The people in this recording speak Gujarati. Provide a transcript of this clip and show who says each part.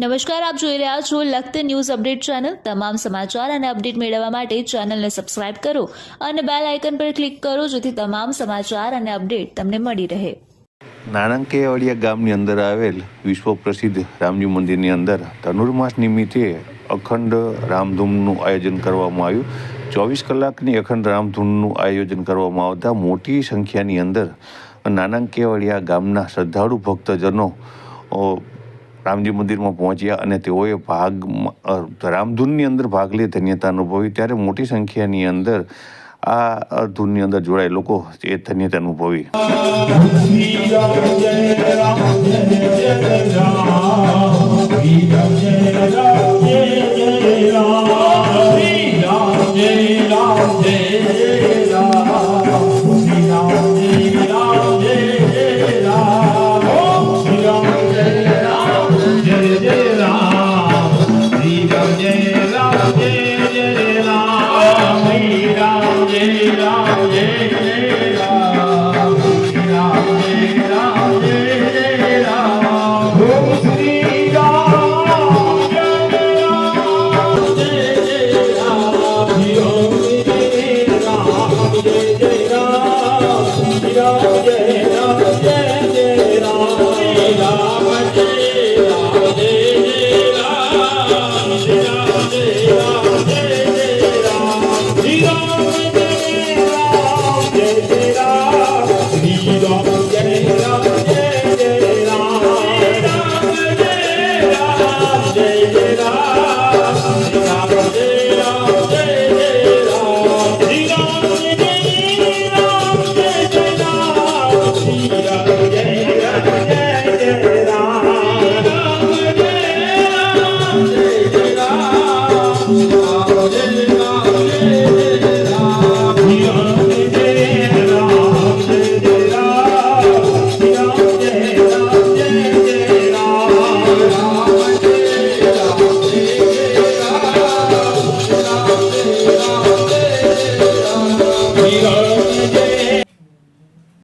Speaker 1: નમસ્કાર, આપ જોઈ રહ્યા છો લખત ન્યૂઝ અપડેટ ચેનલ. તમામ સમાચાર અને અપડેટ મેળવવા માટે ચેનલને સબસ્ક્રાઇબ કરો અને બેલ આઇકન પર ક્લિક કરો જેથી તમામ સમાચાર અને અપડેટ તમને મળી રહે.
Speaker 2: નાણાંકેવાડિયા ગામની અંદર આવેલ વિશ્વ પ્રસિદ્ધ રામજી મંદિરની અંદર ધનુર્માસ નિમિત્તે અખંડ રામધૂમનું આયોજન કરવામાં આવ્યું. ચોવીસ કલાકની અખંડ રામધૂનનું આયોજન કરવામાં આવતા મોટી સંખ્યાની અંદર નાણાંકેવાડિયા ગામના શ્રદ્ધાળુ ભક્તજનો રામજી મંદિરમાં પહોંચ્યા અને તેઓએ ભાગ રામધૂનની અંદર ભાગ લે ધન્યતા અનુભવી ત્યારે મોટી સંખ્યાની અંદર આ ધૂનની અંદર જોડાય લોકો એ ધન્યતા અનુભવી
Speaker 3: Yeah. Mira.